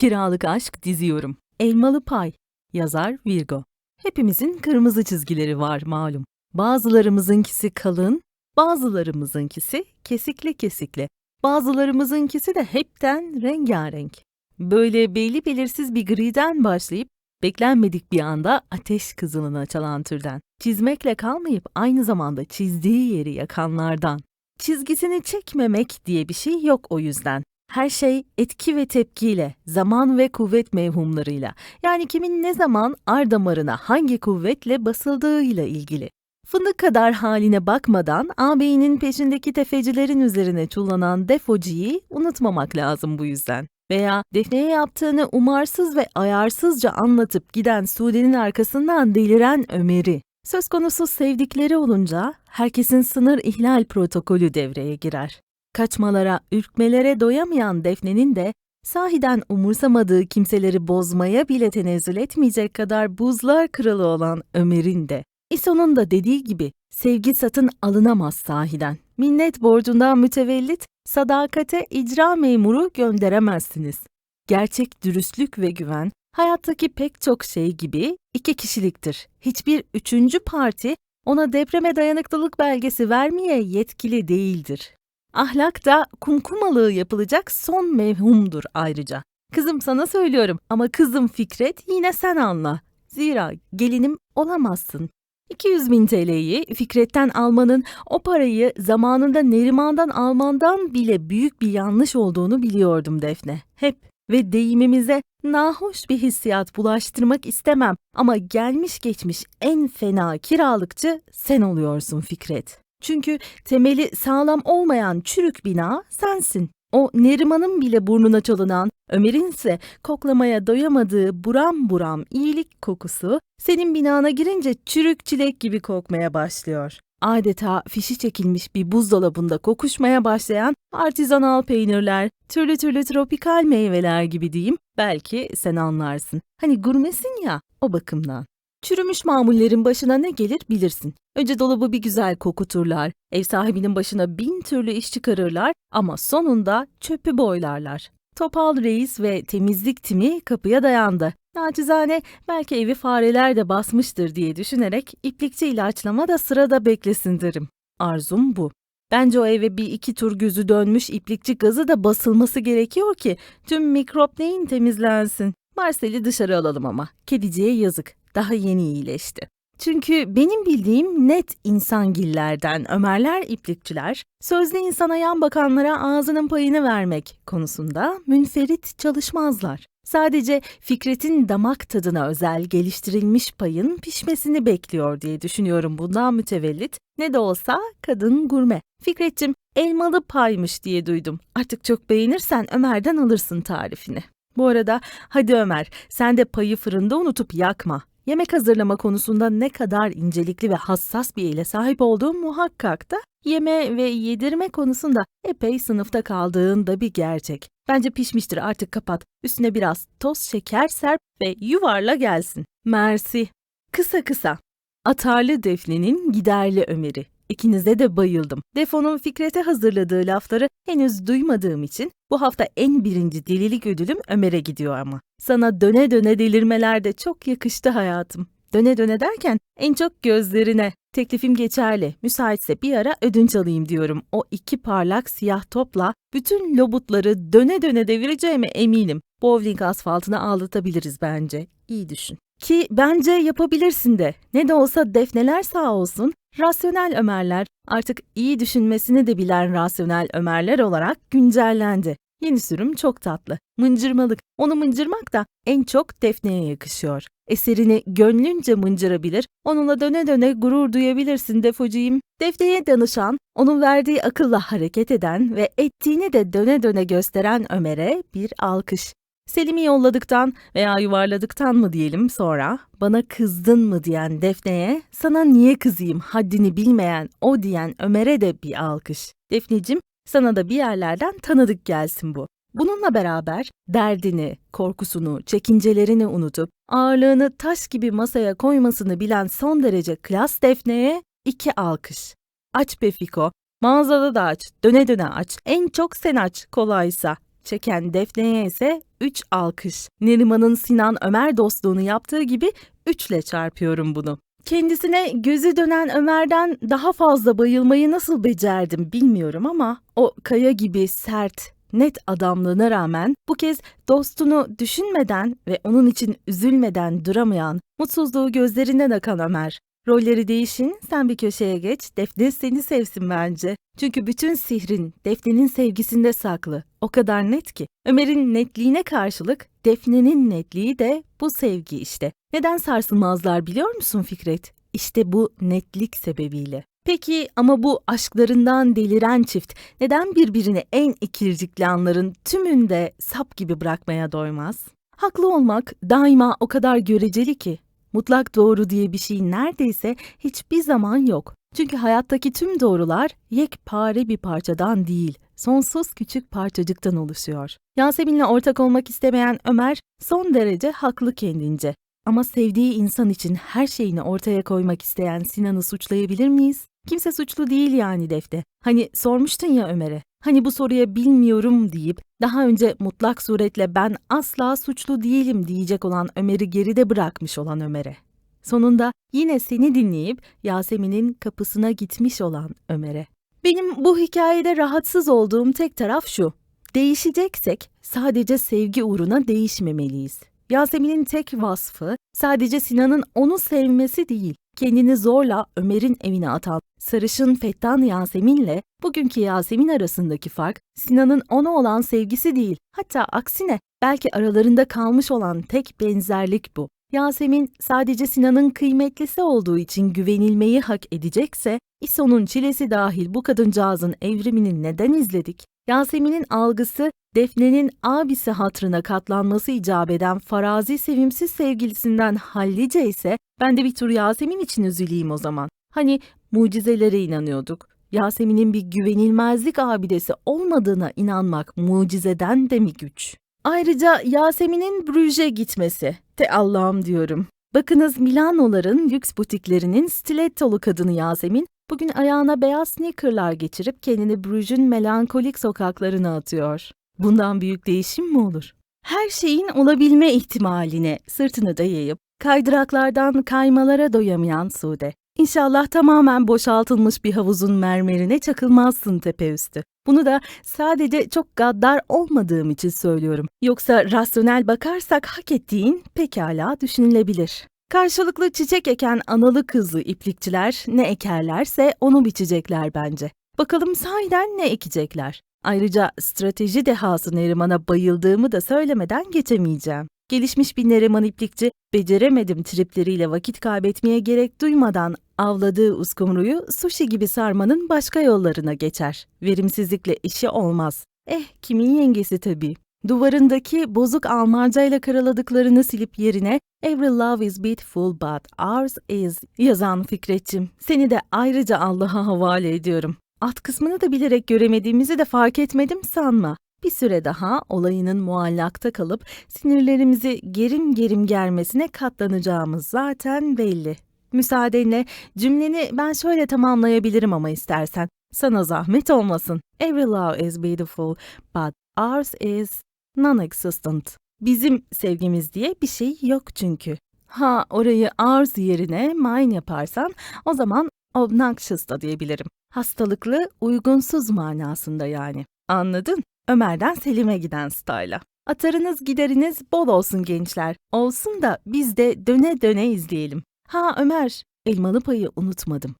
Kiralık aşk diziyorum. Elmalı pay. Yazar Virgo. Hepimizin kırmızı çizgileri var malum. Bazılarımızınkisi kalın, bazılarımızınkisi kesikli kesikli. Bazılarımızınkisi de hepten rengarenk. Böyle belli belirsiz bir griden başlayıp beklenmedik bir anda ateş kızılına çalan türden. Çizmekle kalmayıp aynı zamanda çizdiği yeri yakanlardan. Çizgisini çekmemek diye bir şey yok o yüzden. Her şey etki ve tepkiyle, zaman ve kuvvet mevhumlarıyla, yani kimin ne zaman ar damarına hangi kuvvetle basıldığıyla ilgili. Fındık kadar haline bakmadan ağabeyinin peşindeki tefecilerin üzerine çullanan defociyi unutmamak lazım bu yüzden. Veya Defne'ye yaptığını umarsız ve ayarsızca anlatıp giden Sude'nin arkasından deliren Ömer'i. Söz konusu sevdikleri olunca herkesin sınır ihlal protokolü devreye girer. Kaçmalara, ürkmelere doyamayan Defne'nin de sahiden umursamadığı kimseleri bozmaya bile tenezzül etmeyecek kadar buzlar kralı olan Ömer'in de. İso'nun da dediği gibi sevgi satın alınamaz sahiden. Minnet borcundan mütevellit sadakate icra memuru gönderemezsiniz. Gerçek dürüstlük ve güven hayattaki pek çok şey gibi iki kişiliktir. Hiçbir üçüncü parti ona depreme dayanıklılık belgesi vermeye yetkili değildir. Ahlak da kumkumalığı yapılacak son mevhumdur ayrıca. Kızım sana söylüyorum ama kızım Fikret yine sen anla. Zira gelinim olamazsın. 200 bin TL'yi Fikret'ten almanın o parayı zamanında Neriman'dan almandan bile büyük bir yanlış olduğunu biliyordum Defne. Hep ve deyimimize nahoş bir hissiyat bulaştırmak istemem ama gelmiş geçmiş en fena kiralıkçı sen oluyorsun Fikret. Çünkü temeli sağlam olmayan çürük bina sensin. O Neriman'ın bile burnuna çalınan, Ömer'in ise koklamaya doyamadığı buram buram iyilik kokusu senin binana girince çürük çilek gibi kokmaya başlıyor. Adeta fişi çekilmiş bir buzdolabında kokuşmaya başlayan artizanal peynirler, türlü türlü tropikal meyveler gibi diyeyim. Belki sen anlarsın. Hani gurmesin ya o bakımdan. Çürümüş mamullerin başına ne gelir bilirsin. Önce dolabı bir güzel kokuturlar, ev sahibinin başına bin türlü iş çıkarırlar ama sonunda çöpü boylarlar. Topal reis ve temizlik timi kapıya dayandı. Naçizane belki evi fareler de basmıştır diye düşünerek iplikçi ilaçlama da sırada beklesin derim. Arzum bu. Bence o eve bir iki tur gözü dönmüş iplikçi gazı da basılması gerekiyor ki tüm mikrop neyin temizlensin. Marcel'i dışarı alalım ama. Kediciye yazık. Daha yeni iyileşti. Çünkü benim bildiğim net insangillerden Ömerler iplikçiler, sözde insana yan bakanlara ağzının payını vermek konusunda münferit çalışmazlar. Sadece Fikret'in damak tadına özel geliştirilmiş payın pişmesini bekliyor diye düşünüyorum bundan mütevellit. Ne de olsa kadın gurme. Fikret'cim elmalı paymış diye duydum. Artık çok beğenirsen Ömer'den alırsın tarifini. Bu arada hadi Ömer sen de payı fırında unutup yakma. Yemek hazırlama konusunda ne kadar incelikli ve hassas bir ele sahip olduğum muhakkak da yeme ve yedirme konusunda epey sınıfta kaldığın da bir gerçek. Bence pişmiştir artık kapat. Üstüne biraz toz şeker serp ve yuvarla gelsin. Mersi. Kısa kısa. Atarlı Defne'nin giderli Ömer'i. İkinize de bayıldım. Defo'nun Fikret'e hazırladığı lafları henüz duymadığım için bu hafta en birinci delilik ödülüm Ömer'e gidiyor ama. Sana döne döne delirmeler de çok yakıştı hayatım. Döne döne derken en çok gözlerine. Teklifim geçerli. Müsaitse bir ara ödünç alayım diyorum. O iki parlak siyah topla bütün lobutları döne döne devireceğime eminim. Bowling asfaltına ağlatabiliriz bence. İyi düşün. Ki bence yapabilirsin de. Ne de olsa defneler sağ olsun. Rasyonel Ömerler artık iyi düşünmesini de bilen rasyonel Ömerler olarak güncellendi. Yeni sürüm çok tatlı. Mıncırmalık. Onu mıncırmak da en çok Defne'ye yakışıyor. Eserini gönlünce mıncırabilir, onunla döne döne gurur duyabilirsin Defociğim. Defne'ye danışan, onun verdiği akılla hareket eden ve ettiğini de döne döne gösteren Ömer'e bir alkış. Selim'i yolladıktan veya yuvarladıktan mı diyelim sonra bana kızdın mı diyen Defne'ye sana niye kızayım haddini bilmeyen o diyen Ömer'e de bir alkış. Defnecim sana da bir yerlerden tanıdık gelsin bu. Bununla beraber derdini, korkusunu, çekincelerini unutup ağırlığını taş gibi masaya koymasını bilen son derece klas Defne'ye iki alkış. Aç be Fiko, mağazada da aç, döne döne aç, en çok sen aç kolaysa. Çeken Defne'ye ise 3 alkış. Neriman'ın Sinan Ömer dostluğunu yaptığı gibi 3 ile çarpıyorum bunu. Kendisine gözü dönen Ömer'den daha fazla bayılmayı nasıl becerdim bilmiyorum ama o kaya gibi sert, net adamlığına rağmen bu kez dostunu düşünmeden ve onun için üzülmeden duramayan, mutsuzluğu gözlerinden akan Ömer. Rolleri değişin, sen bir köşeye geç, Defne seni sevsin bence. Çünkü bütün sihrin Defne'nin sevgisinde saklı. O kadar net ki. Ömer'in netliğine karşılık Defne'nin netliği de bu sevgi işte. Neden sarsılmazlar biliyor musun Fikret? İşte bu netlik sebebiyle. Peki ama bu aşklarından deliren çift neden birbirini en ikircikli anların tümünde sap gibi bırakmaya doymaz? Haklı olmak daima o kadar göreceli ki. Mutlak doğru diye bir şey neredeyse hiçbir zaman yok. Çünkü hayattaki tüm doğrular yekpare bir parçadan değil, sonsuz küçük parçacıktan oluşuyor. Yasemin'le ortak olmak istemeyen Ömer son derece haklı kendince. Ama sevdiği insan için her şeyini ortaya koymak isteyen Sinan'ı suçlayabilir miyiz? Kimse suçlu değil yani Defne. Hani sormuştun ya Ömer'e. Hani bu soruya bilmiyorum deyip daha önce mutlak suretle ben asla suçlu değilim diyecek olan Ömer'i geride bırakmış olan Ömer'e. Sonunda yine seni dinleyip Yasemin'in kapısına gitmiş olan Ömer'e. Benim bu hikayede rahatsız olduğum tek taraf şu. Değişeceksek sadece sevgi uğruna değişmemeliyiz. Yasemin'in tek vasfı sadece Sinan'ın onu sevmesi değil. Kendini zorla Ömer'in evine atan sarışın Fettan Yasemin'le bugünkü Yasemin arasındaki fark Sinan'ın ona olan sevgisi değil. Hatta aksine belki aralarında kalmış olan tek benzerlik bu. Yasemin sadece Sinan'ın kıymetlisi olduğu için güvenilmeyi hak edecekse, İso'nun çilesi dahil bu kadıncağızın evrimini neden izledik? Yasemin'in algısı Defne'nin abisi hatrına katlanması icap eden farazi sevimsiz sevgilisinden hallice ise ben de bir tur Yasemin için üzüleyim o zaman. Hani mucizelere inanıyorduk. Yasemin'in bir güvenilmezlik abidesi olmadığına inanmak mucizeden de mi güç? Ayrıca Yasemin'in Brüj'e gitmesi. Te Allah'ım diyorum. Bakınız Milanoların lüks butiklerinin stilettolu kadını Yasemin bugün ayağına beyaz sneakerlar geçirip kendini Brüj'ün melankolik sokaklarına atıyor. Bundan büyük değişim mi olur? Her şeyin olabilme ihtimaline sırtını dayayıp kaydıraklardan kaymalara doyamayan Sude. İnşallah tamamen boşaltılmış bir havuzun mermerine çakılmazsın tepe üstü. Bunu da sadece çok gaddar olmadığım için söylüyorum. Yoksa rasyonel bakarsak hak ettiğin pekala düşünülebilir. Karşılıklı çiçek eken analı kızlı iplikçiler ne ekerlerse onu biçecekler bence. Bakalım sahiden ne ekecekler? Ayrıca strateji dehası Neriman'a bayıldığımı da söylemeden geçemeyeceğim. Gelişmiş bir Neriman iplikçi, beceremedim tripleriyle vakit kaybetmeye gerek duymadan avladığı uskumruyu sushi gibi sarmanın başka yollarına geçer. Verimsizlikle işi olmaz. Eh, kimin yengesi tabii. Duvarındaki bozuk Almancayla karaladıklarını silip yerine Every love is beautiful but ours is yazan Fikretçim. Seni de ayrıca Allah'a havale ediyorum. Alt kısmını da bilerek göremediğimizi de fark etmedim sanma. Bir süre daha olayının muallakta kalıp sinirlerimizi gerim gerim germesine katlanacağımız zaten belli. Müsaadenle cümleni ben şöyle tamamlayabilirim ama istersen. Sana zahmet olmasın. Every love is beautiful but ours is non-existent. Bizim sevgimiz diye bir şey yok çünkü. Ha orayı ours yerine mine yaparsan o zaman obnoxious da diyebilirim. Hastalıklı, uygunsuz manasında yani. Anladın? Ömer'den Selim'e giden style'a. Atarınız gideriniz bol olsun gençler. Olsun da biz de döne döne izleyelim. Ha Ömer, elmalı payı unutmadım.